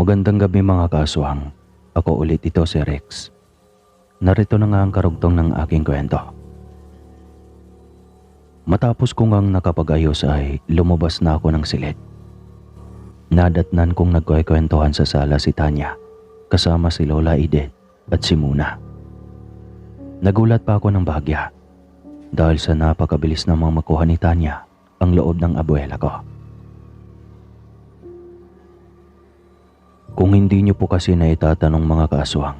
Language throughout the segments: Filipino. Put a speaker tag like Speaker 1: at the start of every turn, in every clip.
Speaker 1: Magandang gabi mga kaaswang. Ako ulit ito si Rex. Narito na nga ang karugtong ng aking kwento. Matapos kong ang nakapag-ayos ay lumabas na ako ng silid. Nadatnan kong nagkwekwentuhan sa sala si Tanya kasama si Lola Edith at si Muna. Nagulat pa ako ng bahagya dahil sa napakabilis namang makuha ni Tanya ang loob ng abuela ko. Kung hindi niyo po kasi na itatanong mga kaaswang,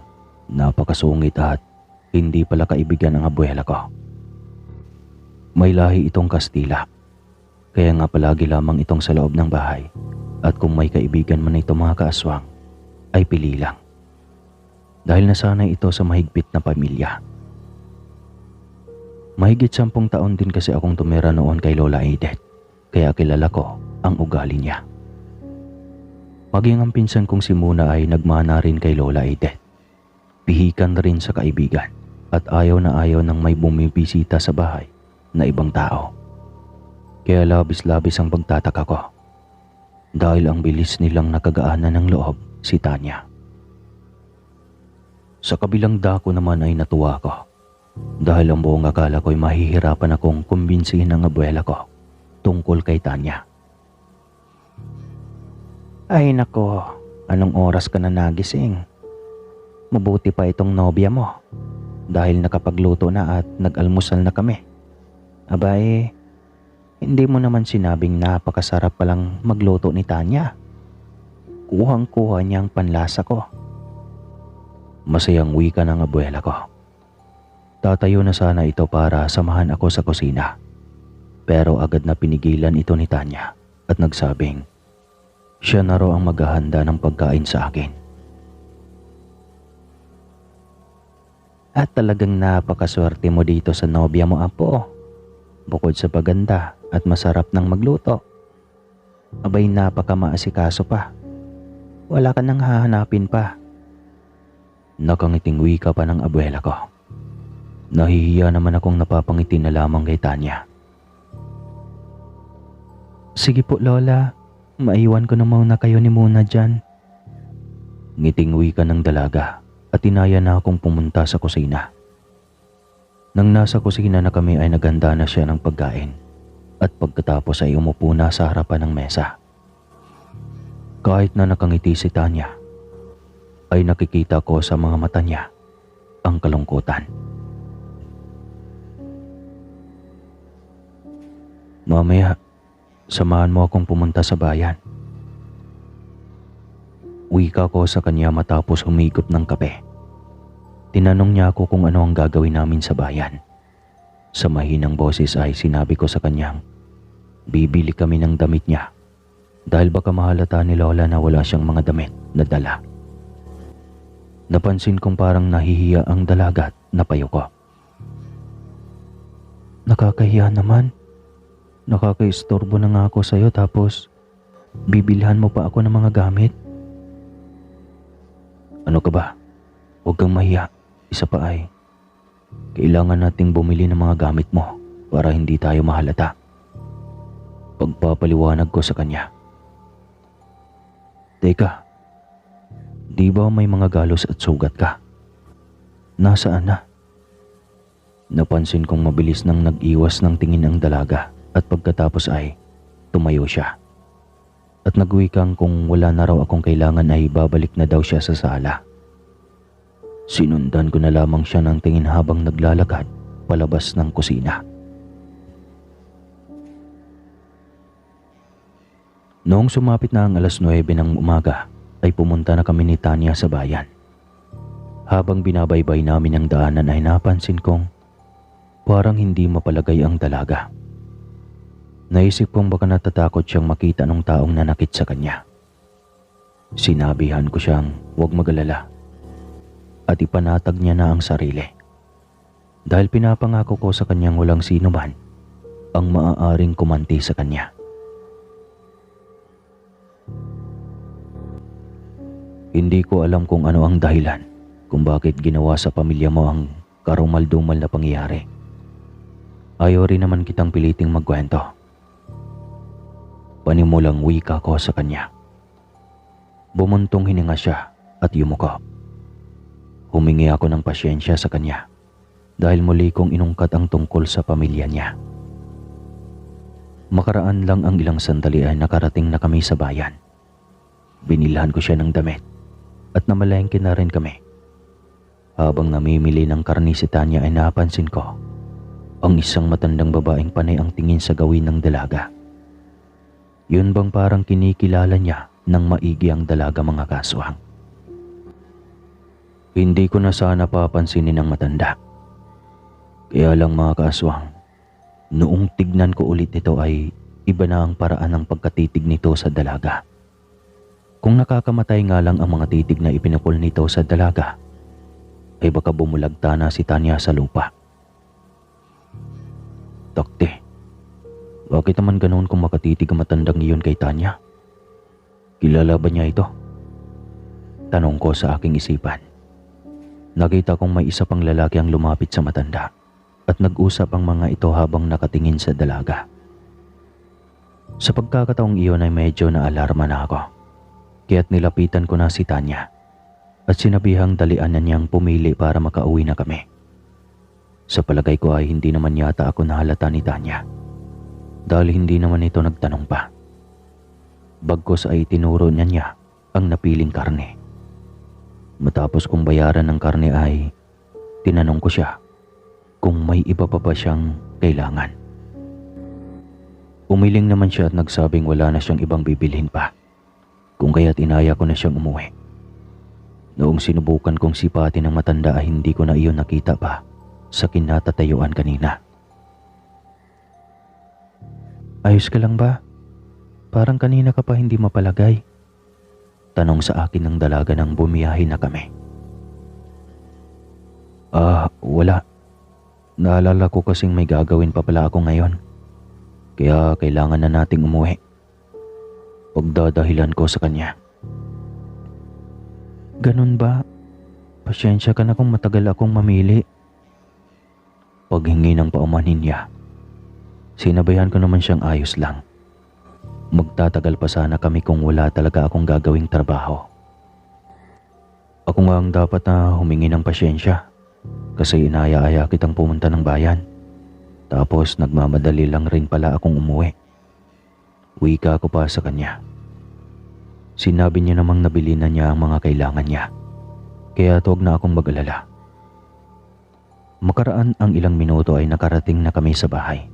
Speaker 1: napakasungit at hindi pala kaibigan ng abuela ko. May lahi itong Kastila, kaya nga palagi lamang itong sa loob ng bahay at kung may kaibigan man ito mga kaaswang, ay pili lang. Dahil nasanay ito sa mahigpit na pamilya. Mahigit sampung taon din kasi akong tumira noon kay Lola Edith, kaya kilala ko ang ugali niya. Maging ang pinsan kong si Muna ay nagmana rin kay Lola Edith. Pihikan rin sa kaibigan at ayaw na ayaw nang may bumibisita sa bahay na ibang tao. Kaya labis-labis ang pagtataka ko dahil ang bilis nilang nakagaanan ng loob si Tanya. Sa kabilang dako naman ay natuwa ko dahil ang buong akala ko'y mahihirapan akong kumbinsihin ng abuela ko tungkol kay Tanya. Ay nako, anong oras ka na nagising? Mabuti pa itong nobya mo dahil nakapagluto na at nag-almusal na kami. Abay, hindi mo naman sinabing napakasarap palang magluto ni Tanya. Kuhang-kuha niya ang panlasa ko. Masayang wika ng abuela ko. Tatayo na sana ito para samahan ako sa kusina. Pero agad na pinigilan ito ni Tanya at nagsabing, siya na ang maghahanda ng pagkain sa akin. At talagang napakaswerte mo dito sa nobya mo, Apo. Bukod sa paganda at masarap ng magluto. Abay napakamaasikaso pa. Wala ka nang hahanapin pa. Nakangiting wika pa ng abuela ko. Nahihiya naman akong napapangiti na lamang kay Tanya. Sige po, Lola. Maiwan ko na muna kayo ni Muna dyan. Ngiting wika ng dalaga at inaya na akong pumunta sa kusina. Nang nasa kusina na kami ay naganda na siya ng pagkain at pagkatapos ay umupo na sa harapan ng mesa. Kahit na nakangiti si Tanya, ay nakikita ko sa mga mata niya ang kalungkutan. Mamaya, samahan mo akong pumunta sa bayan. Wika ko sa kanya matapos humigop ng kape. Tinanong niya ako kung ano ang gagawin namin sa bayan. Sa mahinang boses ay sinabi ko sa kanyang, bibili kami ng damit niya dahil baka mahalata ni Lola na wala siyang mga damit na dala. Napansin kong parang nahihiya ang dalagat na payo ko. Nakakahiya naman. Nakakaistorbo na nga ako sa'yo tapos bibilhan mo pa ako ng mga gamit. Ano ka ba? Huwag kang mahiya. Isa pa ay, kailangan nating bumili ng mga gamit mo para hindi tayo mahalata. Pagpapaliwanag ko sa kanya. Teka, di ba may mga galos at sugat ka? Nasaan na? Napansin kong mabilis nang nag-iwas ng tingin ang dalaga at pagkatapos ay tumayo siya. At nagwikang kung wala na raw akong kailangan ay babalik na daw siya sa sala. Sinundan ko na lamang siya ng tingin habang naglalakad palabas ng kusina. Noong sumapit na ang alas 9 ng umaga ay pumunta na kami ni Tanya sa bayan. Habang binabaybay namin ang daanan ay napansin kong parang hindi mapalagay ang dalaga. Naisip kong baka natatakot siyang makita ng taong nanakit sa kanya. Sinabihan ko siyang huwag magalala at ipanatag niya na ang sarili. Dahil pinapangako ko sa kanyang walang sino man ang maaaring kumanti sa kanya. Hindi ko alam kung ano ang dahilan kung bakit ginawa sa pamilya mo ang karumaldumal na pangyayari. Ayaw rin naman kitang piliting magkwento. Panimulang wika ko sa kanya. Bumuntong hininga siya at yumuko. Humingi ako ng pasyensya sa kanya dahil muli kong inungkat ang tungkol sa pamilya niya. Makaraan lang ang ilang sandali ay nakarating na kami sa bayan. Binilhan ko siya ng damit at namalengke na rin kami. Habang namimili ng karni si Tanya ay napansin ko ang isang matandang babaeng panay ang tingin sa gawin ng dalaga. Yun bang parang kinikilala niya ng maigi ang dalaga mga kaswang? Hindi ko na sana papansinin ng matanda. Kaya lang mga kaswang, noong tignan ko ulit ito ay iba na ang paraan ng pagkatitig nito sa dalaga. Kung nakakamatay nga lang ang mga titig na ipinupol nito sa dalaga, ay baka bumulagta na si Tanya sa lupa. Takte, bakit naman ganoon kung makatitig ang matandang iyon kay Tanya? Kilala ba niya ito? Tanong ko sa aking isipan. Nakita kong may isa pang lalaki ang lumapit sa matanda at nag-usap ang mga ito habang nakatingin sa dalaga. Sa pagkakataong iyon ay medyo naalarma na ako. Kaya't nilapitan ko na si Tanya at sinabihang dalian na niyang pumili para makauwi na kami. Sa palagay ko ay hindi naman yata ako nahalata ni Tanya dahil hindi naman ito nagtanong pa. Bagkos ay tinuro niya niya ang napiling karne. Matapos kong bayaran ng karne ay tinanong ko siya kung may iba pa ba siyang kailangan. Umiling naman siya at nagsabing wala na siyang ibang bibilhin pa. Kung kaya't inaya ko na siyang umuwi. Noong sinubukan kong sipatin ng matanda ay hindi ko na iyon nakita pa sa kinatatayuan kanina. Ayos ka lang ba? Parang kanina ka pa hindi mapalagay. Tanong sa akin ng dalaga nang bumiyahe na kami. Ah, wala. Naalala ko kasing may gagawin pa pala ako ngayon. Kaya kailangan na nating umuwi. Pagdadahilan ko sa kanya. Ganun ba? Pasyensya ka na kung matagal akong mamili. Paghingi ng paumanhin niya, sinabayan ko naman siyang ayos lang. Magtatagal pa sana kami kung wala talaga akong gagawing trabaho. Ako nga ang dapat na humingi ng pasyensya kasi inaya-aya kitang pumunta ng bayan. Tapos nagmamadali lang rin pala akong umuwi. Wika ko pa sa kanya. Sinabi niya namang nabili na niya ang mga kailangan niya. Kaya tuwag na akong mag-alala. Makaraan ang ilang minuto ay nakarating na kami sa bahay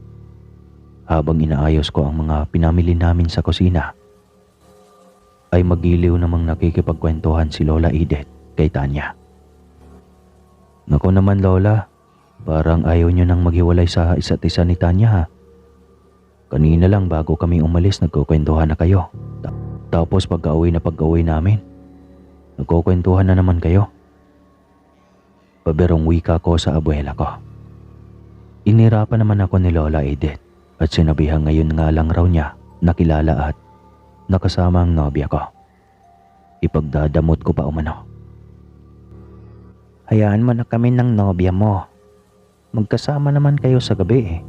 Speaker 1: habang inaayos ko ang mga pinamili namin sa kusina, ay magiliw namang nakikipagkwentuhan si Lola Edith kay Tanya. Nako naman Lola, parang ayaw niyo nang maghiwalay sa isa't isa ni Tanya ha. Kanina lang bago kami umalis nagkukwentuhan na kayo. Tapos pagka-uwi na pagka-uwi namin, nagkukwentuhan na naman kayo. Paberong wika ko sa abuela ko. Inirapan naman ako ni Lola Edith at sinabihan ngayon nga lang raw niya nakilala at nakasama ang nobya ko. Ipagdadamot ko pa umano. Hayaan mo na kami ng nobya mo. Magkasama naman kayo sa gabi eh.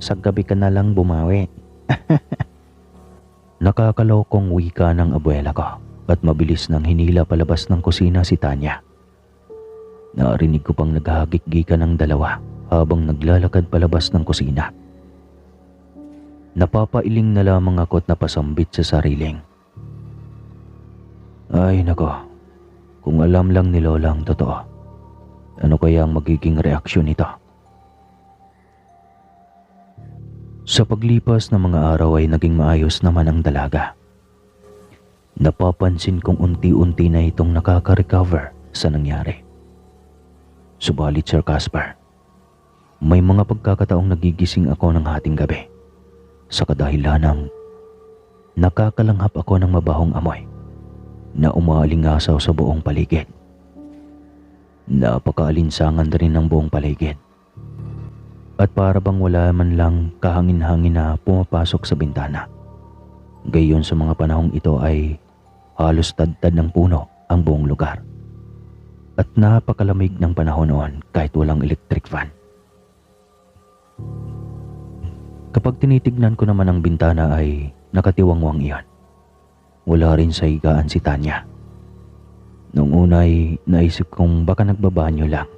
Speaker 1: Sa gabi ka na lang bumawi. Nakakalokong wika ng abuela ko at mabilis nang hinila palabas ng kusina si Tanya. Narinig ko pang naghahagik-gika ng dalawa habang naglalakad palabas ng kusina. Napapailing na lamang ako at napasambit sa sariling. Ay nako, kung alam lang ni Lola ang totoo, ano kaya ang magiging reaksyon nito? Sa paglipas ng mga araw ay naging maayos naman ang dalaga. Napapansin kong unti-unti na itong nakaka-recover sa nangyari. Subalit Sir Casper, may mga pagkakataong nagigising ako ng hating gabi sa kadahilanang nakakalanghap ako ng mabahong amoy na umaalingasaw sa buong paligid. Napakaalinsangan rin ng buong paligid. At para bang wala man lang kahangin-hangin na pumapasok sa bintana. Gayon sa mga panahong ito ay halos tadtad ng puno ang buong lugar. At napakalamig ng panahon noon kahit walang electric fan. Kapag tinitignan ko naman ang bintana ay nakatiwangwang iyan. wala rin sa higaan si Tanya. Noong una ay naisip kong baka nagbabanyo lang.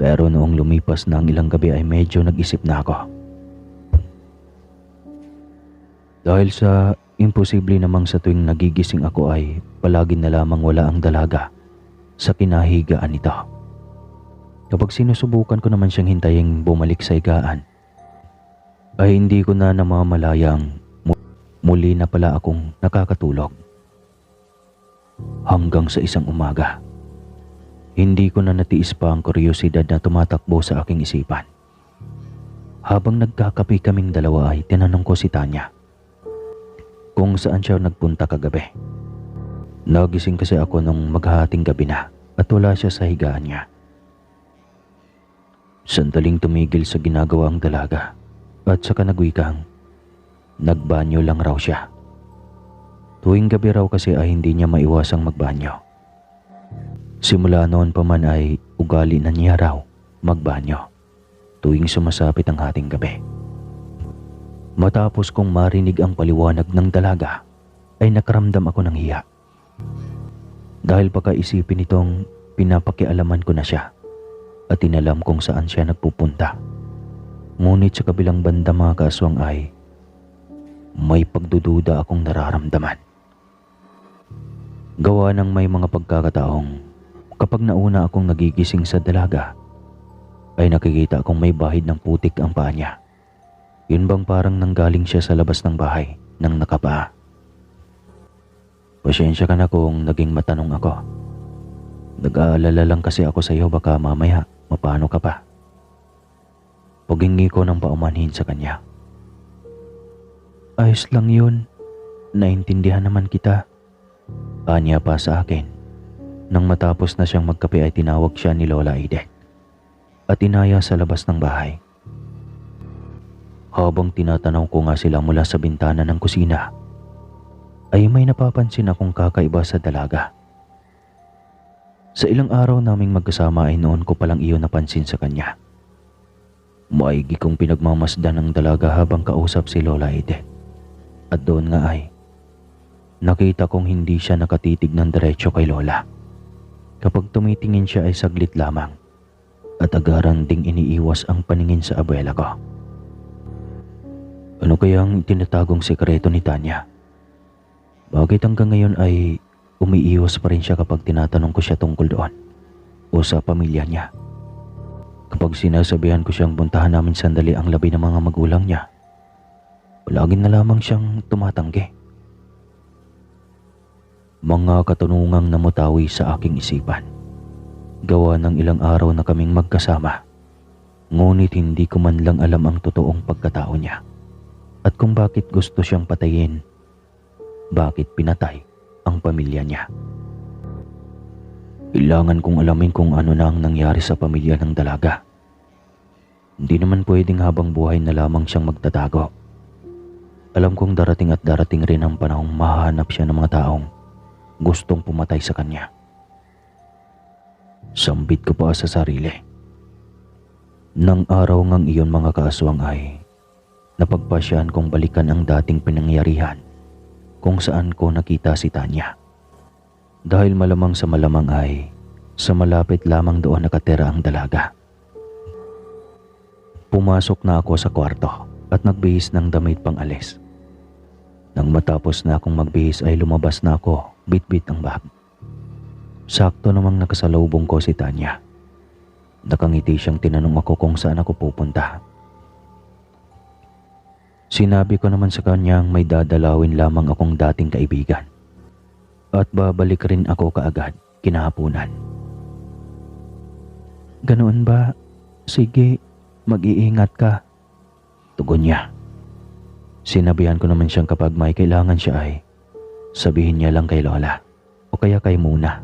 Speaker 1: Pero noong lumipas na ang ilang gabi ay medyo nag-isip na ako. Dahil sa imposible namang sa tuwing nagigising ako ay palagi na lamang wala ang dalaga sa kinahigaan nito. Kapag sinusubukan ko naman siyang hintayin bumalik sa higaan, ay hindi ko na namamalayang mu- muli na pala akong nakakatulog. Hanggang sa isang umaga, hindi ko na natiis pa ang kuryosidad na tumatakbo sa aking isipan. Habang nagkakapi kaming dalawa ay tinanong ko si Tanya kung saan siya nagpunta kagabi. Nagising kasi ako nung maghahating gabi na at wala siya sa higaan niya. Sandaling tumigil sa ginagawa ang dalaga at saka nagwikang nagbanyo lang raw siya. Tuwing gabi raw kasi ay hindi niya maiwasang magbanyo. Simula noon pa man ay ugali na niya raw magbanyo tuwing sumasapit ang hating gabi. Matapos kong marinig ang paliwanag ng dalaga, ay nakaramdam ako ng hiya. Dahil pagkaisipin nitong pinapakialaman ko na siya at inalam kung saan siya nagpupunta. Ngunit sa kabilang banda mga kaaswang ay may pagdududa akong nararamdaman. Gawa ng may mga pagkakataong kapag nauna akong nagigising sa dalaga ay nakikita akong may bahid ng putik ang paa niya. Yun bang parang nanggaling siya sa labas ng bahay nang nakapaa. Pasensya ka na kung naging matanong ako. Nag-aalala lang kasi ako sa iyo baka mamaya mapano ka pa. Pagingi ko ng paumanhin sa kanya. Ayos lang yun. Naintindihan naman kita. Anya pa sa akin. Nang matapos na siyang magkape ay tinawag siya ni Lola Ide at inaya sa labas ng bahay. Habang tinatanaw ko nga sila mula sa bintana ng kusina, ay may napapansin akong kakaiba sa dalaga. Sa ilang araw naming magkasama ay noon ko palang iyon napansin sa kanya. Maigi kong pinagmamasdan ng dalaga habang kausap si Lola Ede. At doon nga ay, nakita kong hindi siya nakatitig ng diretso kay Lola. Kapag tumitingin siya ay saglit lamang at agaran ding iniiwas ang paningin sa abuela ko. Ano kaya ang tinatagong sekreto ni Tanya? Bakit hanggang ngayon ay umiiwas pa rin siya kapag tinatanong ko siya tungkol doon o sa pamilya niya? Kapag sinasabihan ko siyang puntahan namin sandali ang labi ng mga magulang niya, palagi na lamang siyang tumatanggi. Mga katanungang namutawi sa aking isipan. Gawa ng ilang araw na kaming magkasama. Ngunit hindi ko man lang alam ang totoong pagkatao niya. At kung bakit gusto siyang patayin. Bakit pinatay ang pamilya niya. Kailangan kong alamin kung ano na ang nangyari sa pamilya ng dalaga. Hindi naman pwedeng habang buhay na lamang siyang magtatago. Alam kong darating at darating rin ang panahong mahanap siya ng mga taong gustong pumatay sa kanya. Sambit ko pa sa sarili. Nang araw ngang iyon mga kaaswang ay napagpasyahan kong balikan ang dating pinangyarihan kung saan ko nakita si Tanya. Dahil malamang sa malamang ay sa malapit lamang doon nakatira ang dalaga. Pumasok na ako sa kwarto at nagbihis ng damit pang alis. Nang matapos na akong magbihis ay lumabas na ako bitbit ang bag. Sakto namang nakasalubong ko si Tanya. Nakangiti siyang tinanong ako kung saan ako pupunta. Sinabi ko naman sa kanyang may dadalawin lamang akong dating kaibigan. At babalik rin ako kaagad kinahapunan. Ganoon ba? Sige, mag-iingat ka. Tugon niya. Sinabihan ko naman siyang kapag may kailangan siya ay sabihin niya lang kay Lola o kaya kay Muna.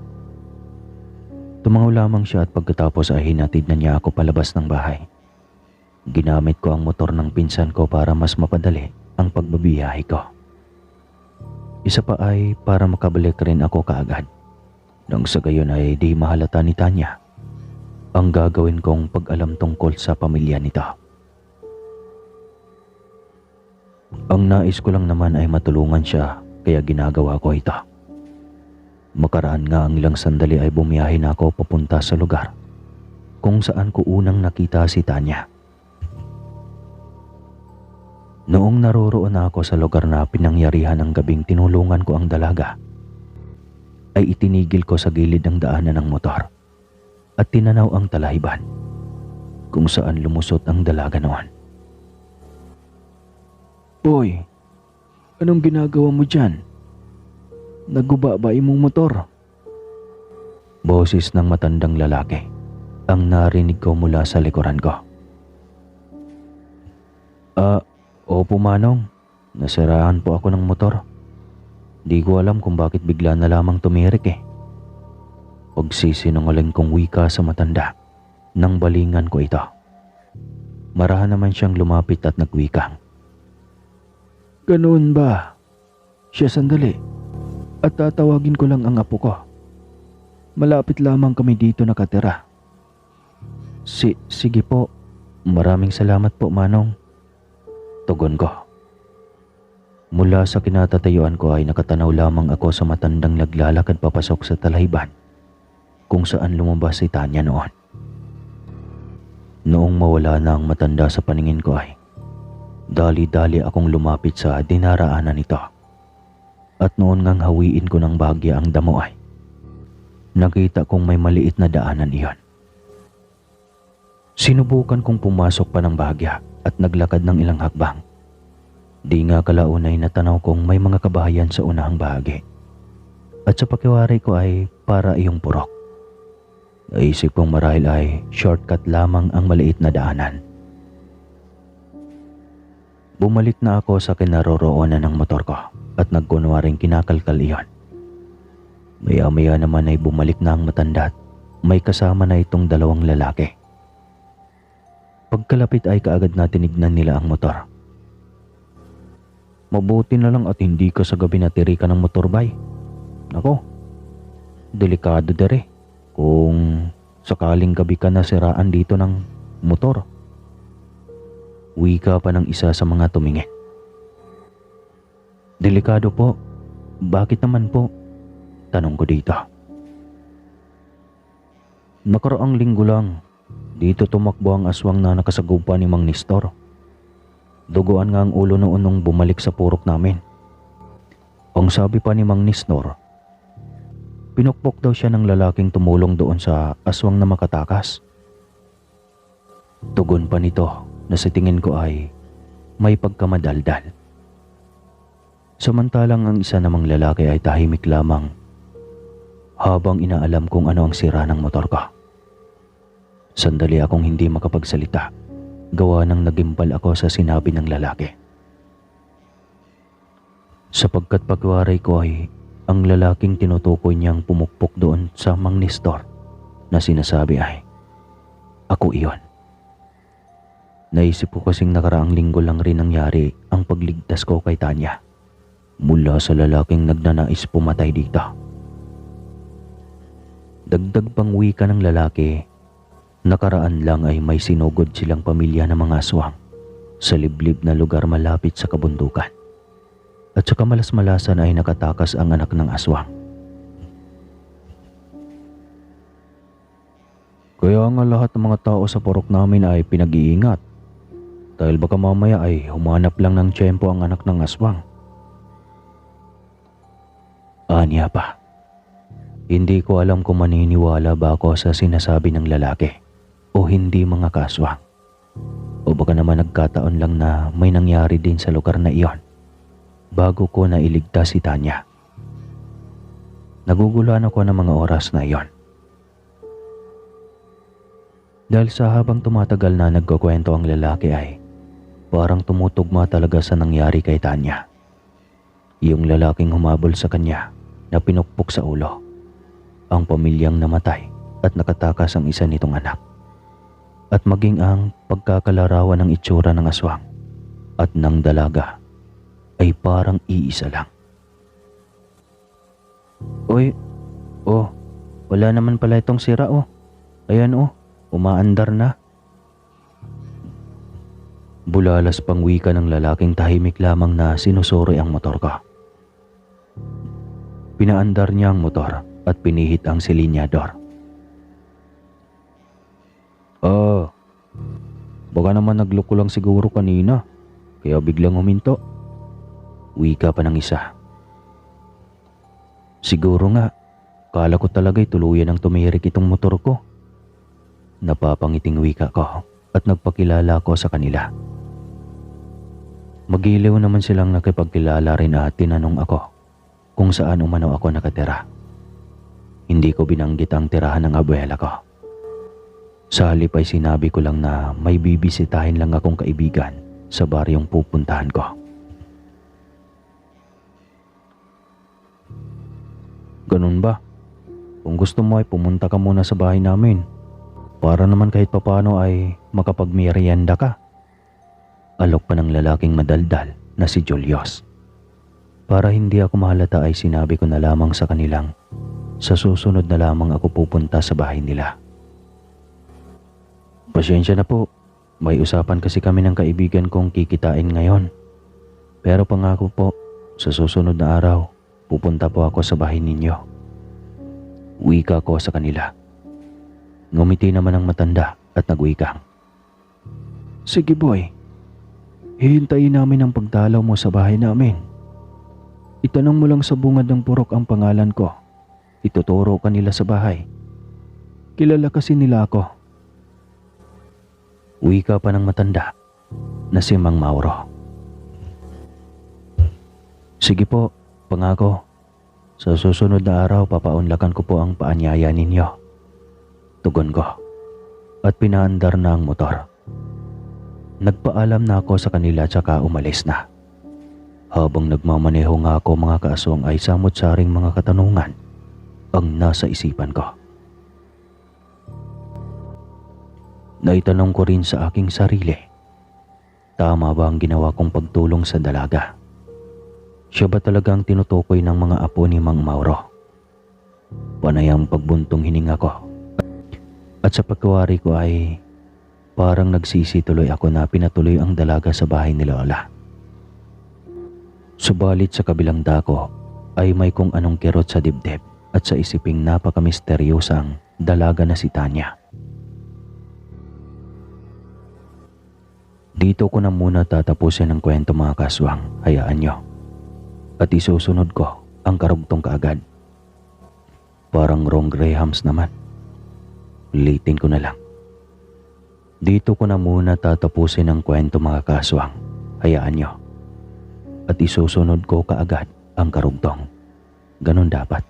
Speaker 1: Tumangaw lamang siya at pagkatapos ay hinatid na niya ako palabas ng bahay. Ginamit ko ang motor ng pinsan ko para mas mapadali ang pagbabiyahe ko. Isa pa ay para makabalik rin ako kaagad. Nang sa gayon ay di mahalata ni Tanya ang gagawin kong pag-alam tungkol sa pamilya nito. Ang nais ko lang naman ay matulungan siya kaya ginagawa ko ito. Makaraan nga ang ilang sandali ay bumiyahe na ako papunta sa lugar kung saan ko unang nakita si Tanya. Noong naroroon na ako sa lugar na pinangyarihan ng gabing tinulungan ko ang dalaga, ay itinigil ko sa gilid ng daanan ng motor at tinanaw ang talahiban kung saan lumusot ang dalaga noon. Boy, anong ginagawa mo dyan? Naguba ba imong motor? Boses ng matandang lalaki ang narinig ko mula sa likuran ko. Ah, opo manong. Nasiraan po ako ng motor. Di ko alam kung bakit bigla na lamang tumirik eh. Pagsisinungaling kong wika sa matanda nang balingan ko ito. Marahan naman siyang lumapit at nagwikang. Ganoon ba? Siya sandali. At tatawagin ko lang ang apo ko. Malapit lamang kami dito nakatira. Si, sige po. Maraming salamat po, Manong. Tugon ko. Mula sa kinatatayuan ko ay nakatanaw lamang ako sa matandang naglalakad papasok sa talahiban kung saan lumabas si Tanya noon. Noong mawala na ang matanda sa paningin ko ay dali-dali akong lumapit sa dinaraanan nito. At noon ngang hawiin ko ng bahagya ang damo ay nakita kong may maliit na daanan iyon. Sinubukan kong pumasok pa ng bahagya at naglakad ng ilang hakbang. Di nga kalaunay natanaw kong may mga kabahayan sa unahang bahagi. At sa pakiwari ko ay para iyong purok. Naisip kong marahil ay shortcut lamang ang maliit na daanan. Bumalik na ako sa kinaroroonan ng motor ko at nagkunwaring kinakalkal iyon. Maya-maya naman ay bumalik na ang matanda at may kasama na itong dalawang lalaki. Pagkalapit ay kaagad na tinignan nila ang motor. Mabuti na lang at hindi ka sa gabi natiri ka ng motorbay. Nako, delikado dere kung sakaling gabi ka nasiraan dito ng motor. Wika pa ng isa sa mga tumingin. Delikado po. Bakit naman po? Tanong ko dito. Nakaraang linggo lang, dito tumakbo ang aswang na nakasagupa ni Mang Nestor. Duguan nga ang ulo noon nung bumalik sa purok namin. Ang sabi pa ni Mang Nestor, pinukpok daw siya ng lalaking tumulong doon sa aswang na makatakas. Tugon pa nito na sa tingin ko ay may pagkamadaldal. Samantalang ang isa namang lalaki ay tahimik lamang habang inaalam kung ano ang sira ng motor ko. Sandali akong hindi makapagsalita gawa ng nagimpal ako sa sinabi ng lalaki. Sapagkat pagwaray ko ay ang lalaking tinutukoy niyang pumukpok doon sa Mang Nestor na sinasabi ay ako iyon. Naisip ko kasing nakaraang linggo lang rin nangyari ang pagligtas ko kay Tanya mula sa lalaking nagnanais pumatay dito. Dagdag pang wika ng lalaki, nakaraan lang ay may sinugod silang pamilya ng mga aswang sa liblib na lugar malapit sa kabundukan. At sa kamalas-malasan ay nakatakas ang anak ng aswang. Kaya nga lahat ng mga tao sa purok namin ay pinag-iingat dahil baka mamaya ay humanap lang ng tiyempo ang anak ng aswang. Anya pa. Hindi ko alam kung maniniwala ba ako sa sinasabi ng lalaki o hindi mga kaswang. O baka naman nagkataon lang na may nangyari din sa lugar na iyon bago ko na iligtas si Tanya. Naguguluhan ako ng mga oras na iyon. Dahil sa habang tumatagal na nagkukwento ang lalaki ay Parang tumutugma talaga sa nangyari kay Tanya. Yung lalaking humabol sa kanya na pinukpok sa ulo. Ang pamilyang namatay at nakatakas ang isa nitong anak. At maging ang pagkakalarawan ng itsura ng aswang at ng dalaga ay parang iisa lang. Uy, oh, wala naman pala itong sira oh. Ayan oh, umaandar na. Bulalas pang wika ng lalaking tahimik lamang na sinusuri ang motor ko. Pinaandar niya ang motor at pinihit ang silinyador. Ah, baka naman nagloko lang siguro kanina, kaya biglang huminto. Wika pa ng isa. Siguro nga, kala ko talaga'y tuluyan ang tumirik itong motor ko. Napapangiting wika ko at nagpakilala ko sa kanila. Magiliw naman silang nakipagkilala rin at tinanong ako kung saan umano ako nakatira. Hindi ko binanggit ang tirahan ng abuela ko. Sa halip ay sinabi ko lang na may bibisitahin lang akong kaibigan sa baryong pupuntahan ko. Ganun ba? Kung gusto mo ay pumunta ka muna sa bahay namin para naman kahit papano ay makapagmerienda ka. Alok pa ng lalaking madaldal na si Julius. Para hindi ako mahalata ay sinabi ko na lamang sa kanilang sa susunod na lamang ako pupunta sa bahay nila. Pasensya na po, may usapan kasi kami ng kaibigan kong kikitain ngayon. Pero pangako po, sa susunod na araw, pupunta po ako sa bahay ninyo. Wika ko sa kanila. Ngumiti naman ang matanda at nagwikang. Sige boy, hihintayin namin ang pagdalaw mo sa bahay namin. Itanong mo lang sa bungad ng purok ang pangalan ko. Ituturo ka nila sa bahay. Kilala kasi nila ako. Wika pa ng matanda na si Mang Mauro. Sige po, pangako. Sa susunod na araw papaunlakan ko po ang paanyaya ninyo. Tugon ko at pinaandar na ang motor. Nagpaalam na ako sa kanila tsaka umalis na. Habang nagmamaneho nga ako mga kaaswang ay samot-saring mga katanungan ang nasa isipan ko. Naitanong ko rin sa aking sarili, tama ba ang ginawa kong pagtulong sa dalaga? Siya ba talagang tinutukoy ng mga apo ni Mang Mauro? Panay ang pagbuntong hininga ko. At sa pagkawari ko ay parang nagsisi tuloy ako na pinatuloy ang dalaga sa bahay ni Lola. Subalit sa kabilang dako ay may kung anong kirot sa dibdib at sa isiping napakamisteryosang dalaga na si Tanya. Dito ko na muna tatapusin ang kwento mga kaswang, hayaan nyo. At isusunod ko ang karugtong kaagad. Parang wrong Grahams naman. Ulitin ko na lang. Dito ko na muna tatapusin ang kwento mga kaswang, hayaan nyo. At isusunod ko kaagad ang karugtong. Ganon dapat.